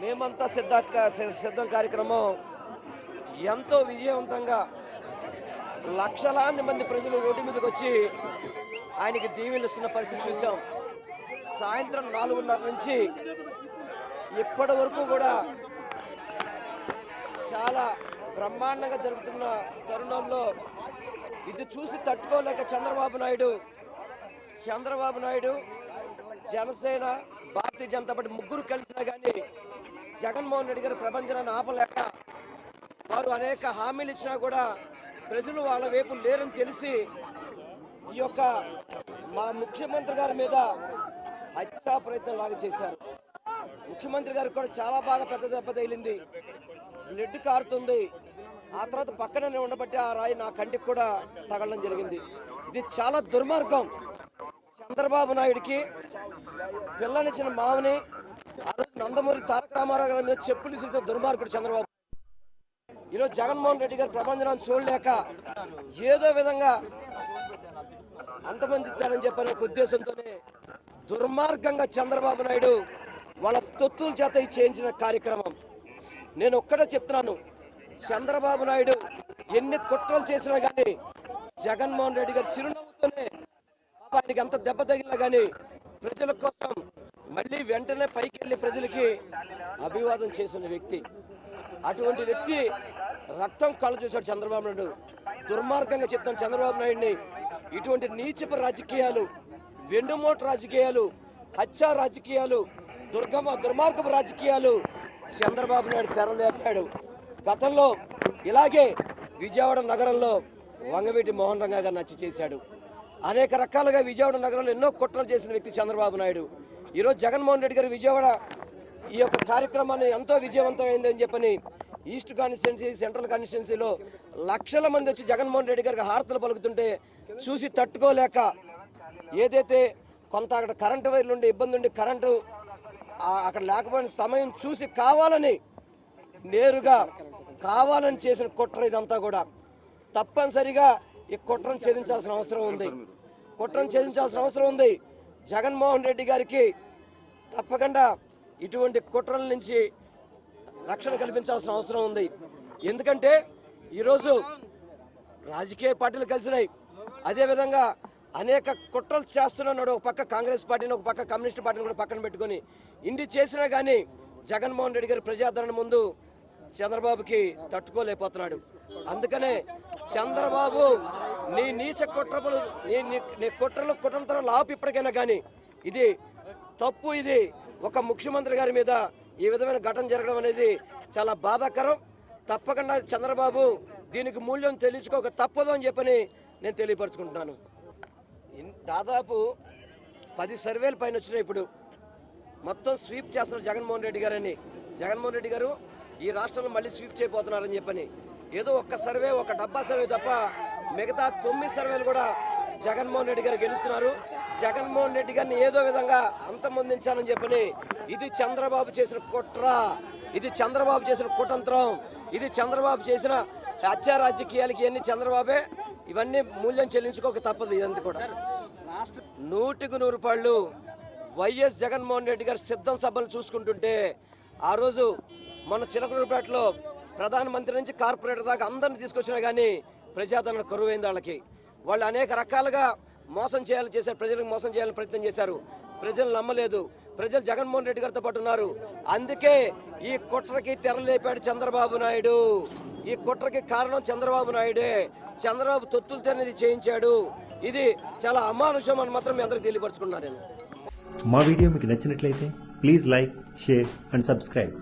మేమంతా సిద్ధ సిద్ధం కార్యక్రమం ఎంతో విజయవంతంగా లక్షలాది మంది ప్రజలు రోడ్డు మీదకి వచ్చి ఆయనకి దీవెనలు ఇస్తున్న పరిస్థితి చూసాం సాయంత్రం నాలుగున్నర నుంచి ఇప్పటి వరకు కూడా చాలా బ్రహ్మాండంగా జరుగుతున్న తరుణంలో ఇది చూసి తట్టుకోలేక చంద్రబాబు నాయుడు చంద్రబాబు నాయుడు జనసేన భారతీయ జనతా పార్టీ ముగ్గురు కలిసినా కానీ జగన్మోహన్ రెడ్డి గారు ప్రపంచాన్ని ఆపలేక వారు అనేక హామీలు ఇచ్చినా కూడా ప్రజలు వాళ్ళ వైపు లేరని తెలిసి ఈ యొక్క మా ముఖ్యమంత్రి గారి మీద హత్యా ప్రయత్నం లాగా చేశారు. ముఖ్యమంత్రి గారికి కూడా చాలా బాగా పెద్ద దెబ్బ తగిలింది. బ్లడ్ కారుతుంది. ఆ తర్వాత పక్కనే ఉండబట్టి ఆ రాయి నా కంటికి కూడా తగలడం జరిగింది. ఇది చాలా దుర్మార్గం. చంద్రబాబు నాయుడికి పిల్లనిచ్చిన మామని ఆ రోజు నందమూరి తారక రామారావు గారి మీద చెప్పులు ఇస్తే దుర్మార్గుడు చంద్రబాబు. ఈరోజు జగన్మోహన్ రెడ్డి గారి ప్రపంచనాన్ని చూడలేక ఏదో విధంగా అంతమందించాలని చెప్పని ఒక ఉద్దేశంతోనే దుర్మార్గంగా చంద్రబాబు నాయుడు వాళ్ళ తొత్తుల చేత చేయించిన కార్యక్రమం. నేను ఒక్కటే చెప్తున్నాను చంద్రబాబు నాయుడు ఎన్ని కుట్రలు చేసినా కానీ జగన్మోహన్ రెడ్డి గారు చిరునవ్వుతోనే ఆయనకి అంత దెబ్బ తగిలినా కానీ ప్రజల కోసం మళ్ళీ వెంటనే పైకి వెళ్ళి ప్రజలకి అభివాదం చేసిన వ్యక్తి. అటువంటి వ్యక్తి రక్తం కళ్ళ చూశాడు చంద్రబాబు నాయుడు. దుర్మార్గంగా చెప్తాను చంద్రబాబు నాయుడిని. ఇటువంటి నీచపు రాజకీయాలు వెండుమోటు రాజకీయాలు హత్యా రాజకీయాలు దుర్గమ దుర్మార్గపు రాజకీయాలు చంద్రబాబు నాయుడు తెరలేపాడు గతంలో ఇలాగే విజయవాడ నగరంలో వంగవీటి మోహన్ రంగా గారు నచ్చి చేశాడు. అనేక రకాలుగా విజయవాడ నగరంలో ఎన్నో కుట్రలు చేసిన వ్యక్తి చంద్రబాబు నాయుడు. ఈరోజు జగన్మోహన్ రెడ్డి గారు విజయవాడ ఈ యొక్క కార్యక్రమాన్ని ఎంతో విజయవంతమైందని చెప్పని ఈస్ట్ కాన్స్టిట్యున్సీ సెంట్రల్ కాన్స్టిట్యున్సీలో లక్షల మంది వచ్చి జగన్మోహన్ రెడ్డి గారికి హారతలు పలుకుతుంటే చూసి తట్టుకోలేక ఏదైతే కొంత అక్కడ కరెంటు వైర్లు ఉండి ఇబ్బంది ఉండి కరెంటు అక్కడ లేకపోయిన సమయం చూసి కావాలని నేరుగా కావాలని చేసిన కుట్ర ఇదంతా కూడా. తప్పనిసరిగా ఈ కుట్రను ఛేదించాల్సిన అవసరం ఉంది. కుట్రను ఛేదించాల్సిన అవసరం ఉంది. జగన్మోహన్ రెడ్డి గారికి తప్పకుండా ఇటువంటి కుట్రల నుంచి రక్షణ కల్పించాల్సిన అవసరం ఉంది. ఎందుకంటే ఈరోజు రాజకీయ పార్టీలు కలిసినాయి. అదేవిధంగా అనేక కుట్రలు చేస్తున్నాడు ఒక పక్క కాంగ్రెస్ పార్టీని ఒక పక్క కమ్యూనిస్ట్ పార్టీని కూడా పక్కన పెట్టుకొని ఇన్ని చేసినా కానీ జగన్మోహన్ రెడ్డి గారి ప్రజాదరణ ముందు చంద్రబాబుకి తట్టుకోలేకపోతున్నాడు. అందుకనే చంద్రబాబు నీ నీచ కుట్రలు నీ నీ- నీ కుట్రలు కుట్రంతరం లాపు ఇప్పటికైనా కానీ ఇది తప్పు ఇది ఒక ముఖ్యమంత్రి గారి మీద ఈ విధమైన ఘటన జరగడం అనేది చాలా బాధాకరం. తప్పకుండా చంద్రబాబు దీనికి మూల్యం తెలుసుకోక తప్పదు అని చెప్పని నేను తెలియపరచుకుంటున్నాను. దాదాపు పది సర్వేలు పైన వచ్చినాయి ఇప్పుడు. మొత్తం స్వీప్ చేస్తున్నారు జగన్మోహన్ రెడ్డి గారని. జగన్మోహన్ రెడ్డి గారు ఈ రాష్ట్రంలో మళ్ళీ స్వీప్ చేయబోతున్నారని చెప్పని. ఏదో ఒక్క సర్వే ఒక డబ్బా సర్వే తప్ప మిగతా తొమ్మిది సర్వేలు కూడా జగన్మోహన్ రెడ్డి గారు గెలుస్తున్నారు. జగన్మోహన్ రెడ్డి గారిని ఏదో విధంగా అంతమొందించాలని చెప్పని ఇది చంద్రబాబు చేసిన కుట్ర. ఇది చంద్రబాబు చేసిన కుటంత్రం ఇది చంద్రబాబు చేసిన హత్య రాజకీయాలకి ఇవన్నీ చంద్రబాబే ఇవన్నీ మూల్యం చెల్లించుకోక తప్పదు ఇదంతా కూడా. నూటికి నూరు పళ్ళు వైఎస్ జగన్మోహన్ రెడ్డి గారు సిద్ధం సభలు చూసుకుంటుంటే ఆ రోజు మన చిలకలూరుపేటలో ప్రధానమంత్రి నుంచి కార్పొరేటర్ దాకా అందరిని తీసుకొచ్చినా కానీ ప్రజాదరణ కరువైంది వాళ్ళకి. వాళ్ళు అనేక రకాలుగా మోసం చేయాలని చేశారు ప్రజలకు మోసం చేయాలని ప్రయత్నం చేశారు. ప్రజలు నమ్మలేదు. ప్రజలు జగన్మోహన్ రెడ్డి గారితో పాటు ఉన్నారు. అందుకే ఈ కుట్రకి తెరలేపాడు చంద్రబాబు నాయుడు. ఈ కుట్రకి కారణం చంద్రబాబు నాయుడే. చంద్రబాబు తొత్తులతో ఇది చేయించాడు. ఇది చాలా అమానుషం అని మాత్రం మీ అందరికీ తెలియపరచుకున్నాను నేను. మా వీడియో మీకు నచ్చినట్లయితే please like share and subscribe.